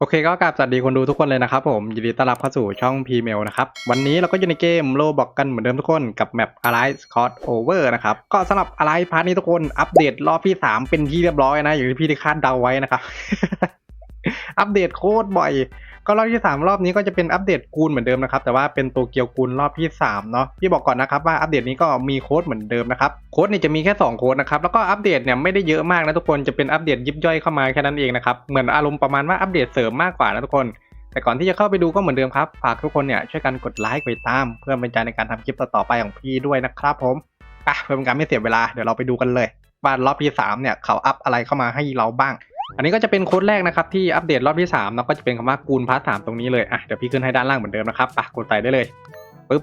โอเคก็กราบสวัสดีคนดูทุกคนเลยนะครับผม ยินดีต้อนรับเข้าสู่ช่อง p m a i l นะครับ วันนี้เราก็อยู่ในเกมโลบอกกันเหมือนเดิมทุกคนกับแมป Alliance Scott Over นะครับ ก็สำหรับ Alliance พาร์ทนี้ทุกคนอัปเดตรอบที่ 3 เป็นที่เรียบร้อยนะ อย่างที่พี่ได้คาดเดาไว้นะครับ อัปเดตโคตรบ่อย ก็รอบที่ 3 รอบนี้ก็จะเป็นอัปเดตกูลเหมือนเดิมนะครับ แต่ว่าเป็นตัวเกียวกูลรอบที่3เนาะพี่บอกก่อนนะครับว่าอัปเดตนี้ก็มีโค้ดเหมือนเดิมนะครับโค้ดนี่จะมีแค่ 2 โค้ดนะครับแล้วก็อัปเดตเนี่ยไม่ได้เยอะมากนะทุกคนจะเป็นอัปเดตยิบย่อยเข้ามาแค่นั้นเองนะครับเหมือนอารมณ์ประมาณว่าอัปเดตเสริมมากกว่านะทุกคนแต่ก่อนที่จะเข้าไปดูก็เหมือนเดิมครับฝากทุกคนเนี่ยช่วยกันกดไลค์กดติดตาม เพื่อเป็นใจในการทำคลิปต่อๆไปของพี่ด้วยนะครับผมอะเพื่อเป็นการไม่เสียเวลาเดี๋ยวเราไปดูกันเลยว่ารอบที่สามเนี่ยเขาอัพอะไรเข้ามาให้เราบ้าง อันนี้ก็จะเป็นโค้ดแรกนะครับที่อัปเดตรอบที่3เนะก็จะเป็นคำว่ากูลพาร์ทสามตรงนี้เลยอะเดี๋ยวพี่ขึ้นให้ด้านล่างเหมือนเดิมนะครับป่ะกดใส่ได้เลยปึ๊บ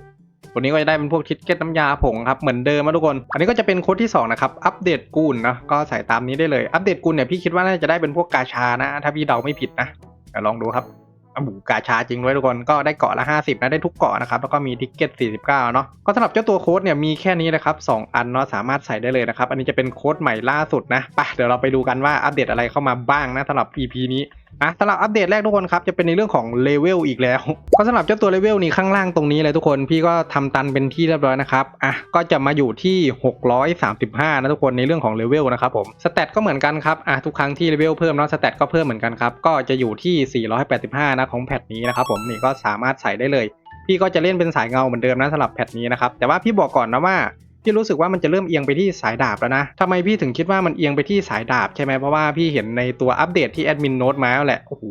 ตัวนี้ก็จะได้เป็นพวกทิชเก็ตน้ำยาผงครับเหมือนเดิมนะทุกคน อันนี้ก็จะเป็นโค้ดที่2นะครับอัปเดตกูลนะก็ใส่ตามนี้ได้เลยอัปเดตกูลเนี่ยพี่คิดว่าน่าจะได้เป็นพวกกาชานะ ถ้าพี่เดาไม่ผิดนะเดี๋ยวลองดูครับ อะบูกาชาจริงด้วยทุกคนก็ได้เกาะละ 50 นะได้ทุกเกาะนะครับแล้วก็มีทิกเก็ต 49 เนาะก็สำหรับเจ้าตัวโค้ดเนี่ยมีแค่นี้นะครับ 2 อันเนาะสามารถใส่ได้เลยนะครับ อันนี้จะเป็นโค้ดใหม่ล่าสุดนะไปเดี๋ยวเราไปดูกันว่าอัปเดตอะไรเข้ามาบ้างนะสำหรับ EP นี้ อะสำหรับอัปเดตแรกทุกคนครับ จะเป็นในเรื่องของเลเวลอีกแล้ว ก็สำหรับเจ้าตัวเลเวลนี้ข้างล่างตรงนี้เลยทุกคน พี่ก็ทำตันเป็นที่เรียบร้อยนะครับ อะ ก็จะมาอยู่ที่ 635 นะทุกคนในเรื่องของเลเวลนะครับผม สเตตก็เหมือนกันครับ อะ ทุกครั้งที่เลเวลเพิ่มเนาะสเตตก็เพิ่มเหมือนกันครับ ก็จะอยู่ที่ 485 นะของแพทนี้นะครับผม นี่ก็สามารถใส่ได้เลย พี่ก็จะเล่นเป็นสายเงาเหมือนเดิมนะสำหรับแพทนี้นะครับ แต่ว่าพี่บอกก่อนนะว่า พี่รู้สึกว่ามันจะเริ่มเอียงไปที่สายดาบแล้วนะทำไมพี่ถึงคิดว่ามันเอียงไปที่สายดาบใช่ไหมเพราะว่าพี่เห็นในตัวอัปเดตที่แอดมินโน้ตมาแล้วแหละ โอ้โห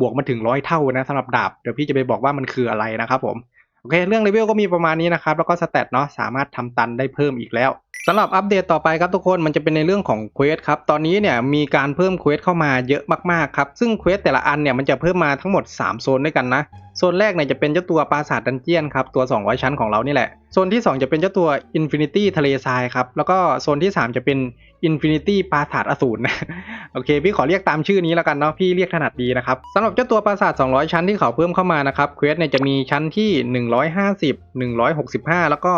บวกมาถึงร้อยเท่านะสำหรับดาบ เดี๋ยวพี่จะไปบอกว่ามันคืออะไรนะครับผม โอเค เรื่องเลเวลก็มีประมาณนี้นะครับ แล้วก็สเตตเนาะ สามารถทำตันได้เพิ่มอีกแล้วสำหรับอัปเดตต่อไปครับทุกคนมันจะเป็นในเรื่องของเควสครับ ตอนนี้เนี่ยมีการเพิ่มเควสเข้ามาเยอะมากๆครับ ซึ่งเควสแต่ละอันเนี่ยมันจะเพิ่มมาทั้งหมด 3 โซนด้วยกันนะ โซนแรกเนี่ยจะเป็นเจ้าตัวปราสาทดันเจียนครับ ตัว 200 ชั้นของเรานี่แหละ โซนที่ 2 จะเป็นเจ้าตัว Infinity ทะเลทรายครับ แล้วก็โซนที่ 3 จะเป็น Infinity ปราสาทอสูรนะโอเค พี่ขอเรียกตามชื่อนี้แล้วกันเนาะพี่เรียกถนัดดีนะครับสำหรับเจ้าตัวปราสาท 200 ชั้นที่เขาเพิ่มเข้ามานะครับเควสเนี่ยจะมีชั้นที่ 150 165 แล้วก็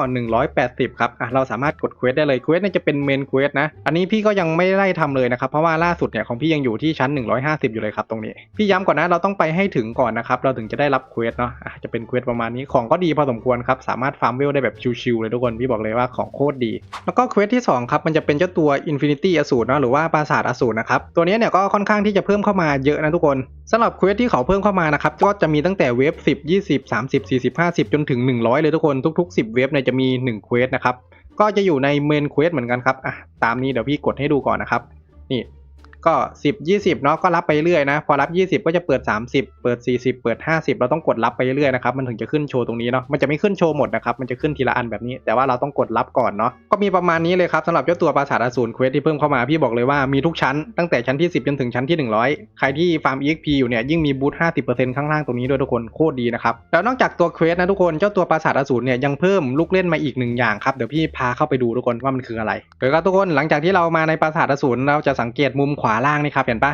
180 ครับอะเราสามารถกดเควสได้เลยเควสเนี่ยจะเป็นเมนเควสนะอันนี้พี่ก็ยังไม่ได้ทำเลยนะครับเพราะว่าล่าสุดเนี่ยของพี่ยังอยู่ที่ชั้น 150 อยู่เลยครับตรงนี้พี่ย้ำก่อนนะเราต้องไปให้ถึงก่อนนะครับเราถึงจะได้รับเควสเนาะอะจะเป็นเควสประมาณนี้ของก็ดีพอสมควรครับ สามารถฟาร์มเวลได้แบบชิวๆเลยทุกคน พี่บอกเลยว่าของโคตรดี แล้วก็เควสที่ 2 ครับ มันจะเป็นเจ้าตัว Infinity อสูรเนาะหรือว่าปราสาทอสูรนะครับ ตัวนี้เนี่ยก็ค่อนข้างที่จะเพิ่มเข้ามาเยอะนะทุกคนสำหรับเควสที่เขาเพิ่มเข้ามานะครับก็จะมีตั้งแต่เวฟ10 20 30 40 50 จนถึง 100 เลยทุกคนทุก ๆ 10 เวฟเนี่ยจะมี1เควสนะครับก็จะอยู่ในเมนเควสเหมือนกันครับอะตามนี้เดี๋ยวพี่กดให้ดูก่อนนะครับนี่ ก็ 10 20เนาะก็รับไปเรื่อยนะ พอรับ 20 ก็จะเปิด 30 เปิด 40 เปิด 50 เราต้องกดรับไปเรื่อยนะครับมันถึงจะขึ้นโชว์ตรงนี้เนาะมันจะไม่ขึ้นโชว์หมดนะครับมันจะขึ้นทีละอันแบบนี้ แต่ว่าเราต้องกดรับก่อนเนาะก็มีประมาณนี้เลยครับสำหรับเจ้าตัวปราสาทอสูรเควสที่เพิ่มเข้ามาพี่บอกเลยว่ามีทุกชั้นตั้งแต่ชั้นที่ 10จนถึงชั้นที่ 100 ใครที่ฟาร์ม EXP อยู่เนี่ยยิ่งมีบูท50%ข้างล่างตรงนี้ด้วยทุกคนโคตรดีนะครับแล้วนอกจากตัวเควสนะทุกคนเจ้าตัวปราสาทอสูรเนี่ยยังเพิ่มลูกเล่นมาอีกหนึ่งอย่างครับเดี๋ยวพี่พาเข้าไปดูทุกคนว่ามันคืออะไรเดี๋ยวครับทุกคนหลังจากที่เรามาในปราสาทอสูรเราจะสังเกตมุมขวาาล่างนี่ครับเห็นปะ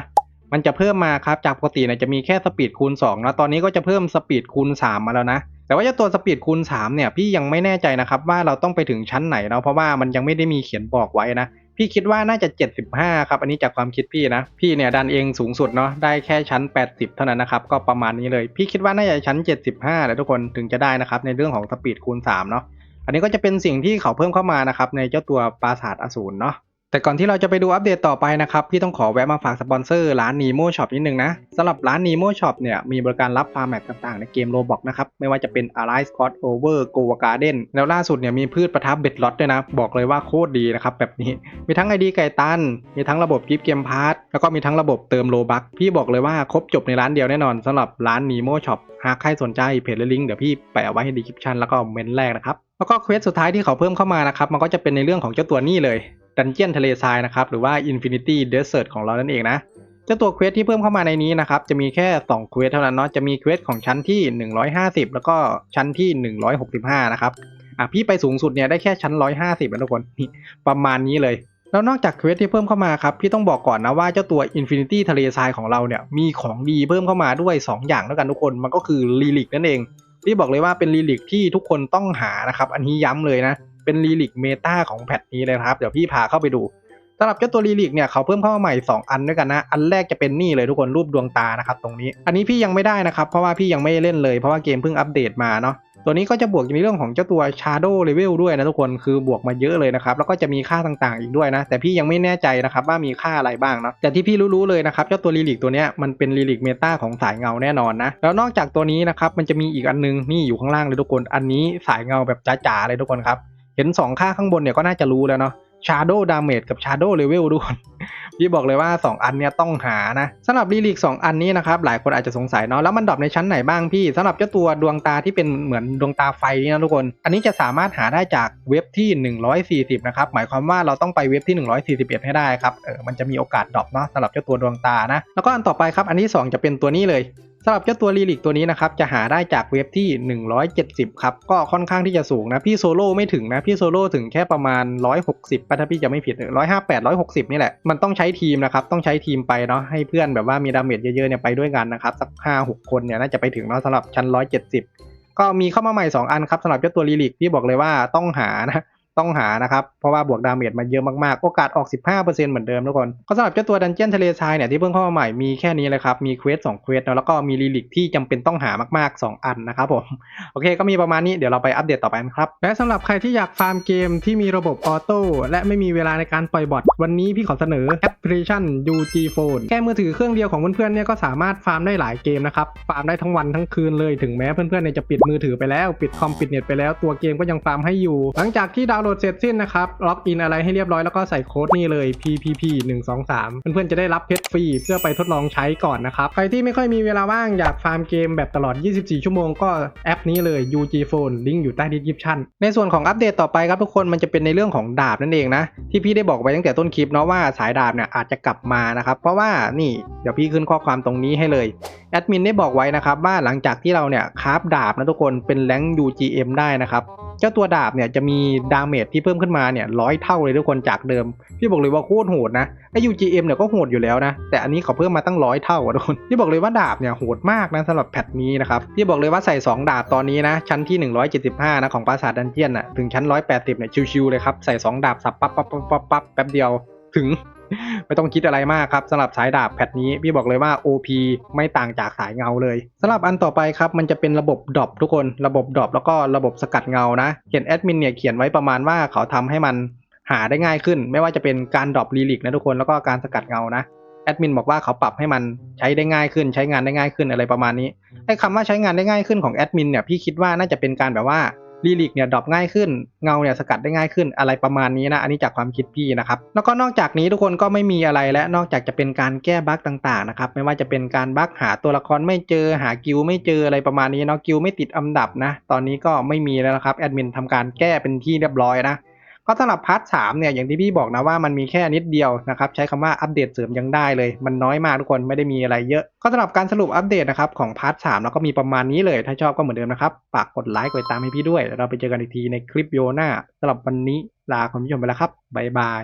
มันจะเพิ่มมาครับจากปกติเนี่ยจะมีแค่สปีดคูณ2นะตอนนี้ก็จะเพิ่มสปีดคูณ3มาแล้วนะแต่ว่าเจ้าตัวสปีดคูณ3เนี่ยพี่ยังไม่แน่ใจนะครับว่าเราต้องไปถึงชั้นไหนเนาะเพราะว่ามันยังไม่ได้มีเขียนบอกไว้นะพี่คิดว่าน่าจะ 75 ครับ อันนี้จากความคิดพี่นะ พี่เนี่ยดันเองสูงสุดเนาะ ได้แค่ชั้น 80 เท่านั้นนะครับ ก็ประมาณนี้เลย พี่คิดว่าน่าจะชั้น 75แหละทุกคนถึงจะได้นะครับ ในเรื่องของสปีดคูณ3เนาะ อันนี้ก็จะเป็นสิ่งที่เขาเพิ่มเข้ามานะครับในเจ้าตัวปราสาทอสูรเนาะ แต่ก่อนที่เราจะไปดูอัปเดตต่อไปนะครับ พี่ต้องขอแวะมาฝากสปอนเซอร์ร้าน Nemo Shop นิดนึงนะสำหรับร้าน Nemo Shop เนี่ยมีบริการรับฟาร์มแมทต่างๆ ในเกม Roblox นะครับ ไม่ว่าจะเป็น Arise Scott Over Go Garden แล้วล่าสุดเนี่ยมีพืชประทับเบ็ดล็อตด้วยนะ บอกเลยว่าโคตรดีนะครับแบบนี้มีทั้ง ID ไก่ตัน มีทั้งระบบกิฟต์เกมพาร์ทแล้วก็มีทั้งระบบเติมโลบัคพี่บอกเลยว่าครบจบในร้านเดียวแน่นอนสำหรับร้าน Nemo Shop หากใครสนใจเพจและลิงก์เดี๋ยวพี่แปะไว้ให้ดีคริปชันแล้วก็เมนแรกนะครับแล้วก็เควสสุดท้ายที่เขาเพิ่มเข้ามานะครับมันก็จะเป็นในเรื่องของเจ้าตัวนี้เลย ดันเจียนทะเลทรายนะครับหรือว่า Infinity Desert ของเรานั่นเองนะเจ้าตัวเควสที่เพิ่มเข้ามาในนี้นะครับจะมีแค่2เควสเท่านั้นเนาะจะมีเควสของชั้นที่ 150 แล้วก็ชั้นที่ 165 นะครับอะพี่ไปสูงสุดเนี่ยได้แค่ชั้น 150นะทุกคนประมาณนี้เลย แล้วนอกจากเควสที่เพิ่มเข้ามาครับพี่ต้องบอกก่อนนะว่าเจ้าตัว Infinity ทะเลทรายของเราเนี่ยมีของดีเพิ่มเข้ามาด้วย 2 อย่างแล้วกันทุกคนมันก็คือลีลิกนั่นเองพี่บอกเลยว่าเป็นลีลิกที่ทุกคนต้องหานะครับอันนี้ย้ำเลยนะ เป็นลีลิกเมตาของแพทนี้เลยครับ เดี๋ยวพี่พาเข้าไปดูสำหรับเจ้าตัวลีลิกเนี่ยเขาเพิ่มเข้ามาใหม่ 2 อันด้วยกันนะ อันแรกจะเป็นนี่เลยทุกคนรูปดวงตานะครับตรงนี้ อันนี้พี่ยังไม่ได้นะครับ เพราะว่าพี่ยังไม่เล่นเลยเพราะว่าเกมเพิ่งอัปเดตมาเนาะตัวนี้ก็จะบวกในเรื่องของเจ้าตัว Shadow Level ด้วยนะทุกคนคือบวกมาเยอะเลยนะครับแล้วก็จะมีค่าต่างๆอีกด้วยนะ แต่พี่ยังไม่แน่ใจนะครับว่ามีค่าอะไรบ้างเนาะแต่ที่พี่รู้ๆเลยนะครับเจ้าตัวลีลิกตัวนี้มันเป็นลีลิกเมตาของสายเงาแน่นอนนะแล้วนอกจากตัวนี้นะครับมันจะมีอีกอันนึงนี่อยู่ข้างล่างเลยทุกคน อันนี้สายเงาแบบจ๋าๆเลยทุกคนครับ เห็น 2 ค่าข้างบนเนี่ยก็น่าจะรู้แล้วเนาะ Shadow Damage กับ Shadow Level ทุกคนพี่บอกเลยว่า 2 อันเนี้ยต้องหานะสำหรับลีลิก2อันนี้นะครับ หลายคนอาจจะสงสัยเนาะแล้วมันดรอปในชั้นไหนบ้างพี่สำหรับเจ้าตัวดวงตาที่เป็นเหมือนดวงตาไฟนี่นะทุกคน อันนี้จะสามารถหาได้จากเว็บที่ 140 นะครับ หมายความว่าเราต้องไปเว็บที่ 141 ให้ได้ครับเออมันจะมีโอกาสดรอปเนาะสำหรับเจ้าตัวดวงตานะแล้วก็อันต่อไปครับอันที่ 2 จะเป็นตัวนี้เลย สำหรับเจ้าตัวลีลิกตัวนี้นะครับจะหาได้จากเว็บที่ 170 ครับ ก็ค่อนข้างที่จะสูงนะ พี่โซโล่ไม่ถึงนะ พี่โซโล่ถึงแค่ประมาณ 160ป่ะถ้าพี่จะไม่ผิด158 160 นี่แหละ มันต้องใช้ทีมนะครับ ต้องใช้ทีมไปเนาะให้เพื่อนแบบว่ามีดาเมจเยอะๆเนี่ยไปด้วยกันนะครับ สัก 5-6 คนเนี่ยน่าจะไปถึงเนาะสำหรับชั้น 170 ก็มีเข้ามาใหม่ 2 อันครับสำหรับเจ้าตัวลีลิกพี่บอกเลยว่าต้องหานะ ต้องหานะครับ เพราะว่าบวกดาเมจมาเยอะมากๆ โอกาสออก 15%เหมือนเดิมทุกคนก็สำหรับเจ้าตัวดันเจียนทะเลทรายเนี่ยที่เพิ่งเข้ามาใหม่มีแค่นี้เลยครับ มีเควส2เควสแล้วก็มีลีลิกที่จำเป็นต้องหามาก ๆ 2 อันนะครับผม โอเคก็มีประมาณนี้เดี๋ยวเราไปอัปเดตต่อไปนะครับ และสำหรับใครที่อยากฟาร์มเกมที่มีระบบออโต้และไม่มีเวลาในการปล่อยบอทวันนี้พี่ขอเสนอแอปพลิเคชัน UG Phone แค่มือถือเครื่องเดียวของเพื่อนๆเนี่ยก็สามารถฟาร์มได้หลายเกมนะครับฟาร์มได้ทั้งวันทั้งคืนเลยถึงแม้เพื่อนๆเนี่ยจะปิดมือถือไปแล้วปิดคอมปิดเน็ตไปแล้วตัวเกมก็ยังฟาร์มให้อยู่ หลังจากที่ดาวน์โหลดเสร็จสิ้นนะครับ ล็อกอินอะไรให้เรียบร้อยแล้วก็ใส่โค้ดนี่เลย PPP 1 2 3 เพื่อนๆจะได้รับเพชรฟรีเพื่อไปทดลองใช้ก่อนนะครับ ใครที่ไม่ค่อยมีเวลาว่างอยากฟาร์มเกมแบบตลอด 24 ชั่วโมงก็แอปนี้เลย UG Phone ลิงก์อยู่ใต้ดีสคริปชั่นในส่วนของอัปเดตต่อไปครับทุกคนมันจะเป็นในเรื่องของดาบนั่นเองนะที่พี่ได้บอกไว้ตั้งแต่ต้นคลิปเนาะว่าสายดาบเนี่ยอาจจะกลับมานะครับเพราะว่านี่เดี๋ยวพี่ขึ้นข้อความตรงนี้ให้เลยแอดมินได้บอกไว้นะครับว่าหลังจากที่เราเนี่ยคราฟดาบนะทุกคนเป็นแรง UGM ได้นะครับเจ้าตัวดาบเนี่ยจะมีดาเมจที่เพิ่มขึ้นมาเนี่ยร้อยเท่าเลยทุกคนจากเดิม พี่บอกเลยว่าโคตรโหดนะไอ้ UGM เนี่ยก็โหดอยู่แล้วนะ แต่อันนี้เขาเพิ่มมาตั้งร้อยเท่าอะทุกคนพี่บอกเลยว่าดาบเนี่ยโหดมากนะสำหรับแพทนี้นะครับพี่บอกเลยว่าใส่ 2 ดาบตอนนี้นะชั้นที่ 175นะของปราสาทดันเจียนอะถึงชั้น 180เนี่ยชิวๆเลยครับใส่ 2 ดาบสับปับปั๊บปั๊บปั๊บปั๊บแป๊บเดียวถึง ไม่ต้องคิดอะไรมากครับสำหรับสายดาบแพทนี้พี่บอกเลยว่า OP ไม่ต่างจากสายเงาเลยสำหรับอันต่อไปครับมันจะเป็นระบบดรอปทุกคนระบบดรอปแล้วก็ระบบสกัดเงานะเขียนแอดมินเนี่ยเขียนไว้ประมาณว่าเขาทำให้มันหาได้ง่ายขึ้น ไม่ว่าจะเป็นการดรอปลีลิกนะทุกคนแล้วก็การสกัดเงานะแอดมินบอกว่าเขาปรับให้มันใช้ได้ง่ายขึ้น ใช้งานได้ง่ายขึ้นอะไรประมาณนี้ไอ้คำว่าใช้งานได้ง่ายขึ้นของแอดมินเนี่ยพี่คิดว่าน่าจะเป็นการแบบว่า ลีลิกเนี่ยดรอปง่ายขึ้นเงาเนี่ยสกัดได้ง่ายขึ้นอะไรประมาณนี้นะ อันนี้จากความคิดพี่นะครับ แล้วก็นอกจากนี้ทุกคนก็ไม่มีอะไรและนอกจากจะเป็นการแก้บั๊กต่างๆนะครับไม่ว่าจะเป็นการบั๊กหาตัวละครไม่เจอหากิลไม่เจออะไรประมาณนี้เนาะกิลไม่ติดอันดับนะ ตอนนี้ก็ไม่มีแล้วนะครับแอดมินทำการแก้เป็นที่เรียบร้อยนะ ก็สำหรับพาร์ทสามเนี่ยอย่างที่พี่บอกนะว่ามันมีแค่นิดเดียวนะครับใช้คำว่าอัปเดตเสริมยังได้เลย มันน้อยมากทุกคนไม่ได้มีอะไรเยอะก็สำหรับการสรุปอัปเดตนะครับของพาร์ทสามแล้วก็มีประมาณนี้เลย ถ้าชอบก็เหมือนเดิมนะครับฝากกดไลค์กดติดตามให้พี่ด้วยเราไปเจอกันอีกทีในคลิปโอหน้าสำหรับวันนี้ลาคุณผู้ชมไปแล้วครับบ๊ายบาย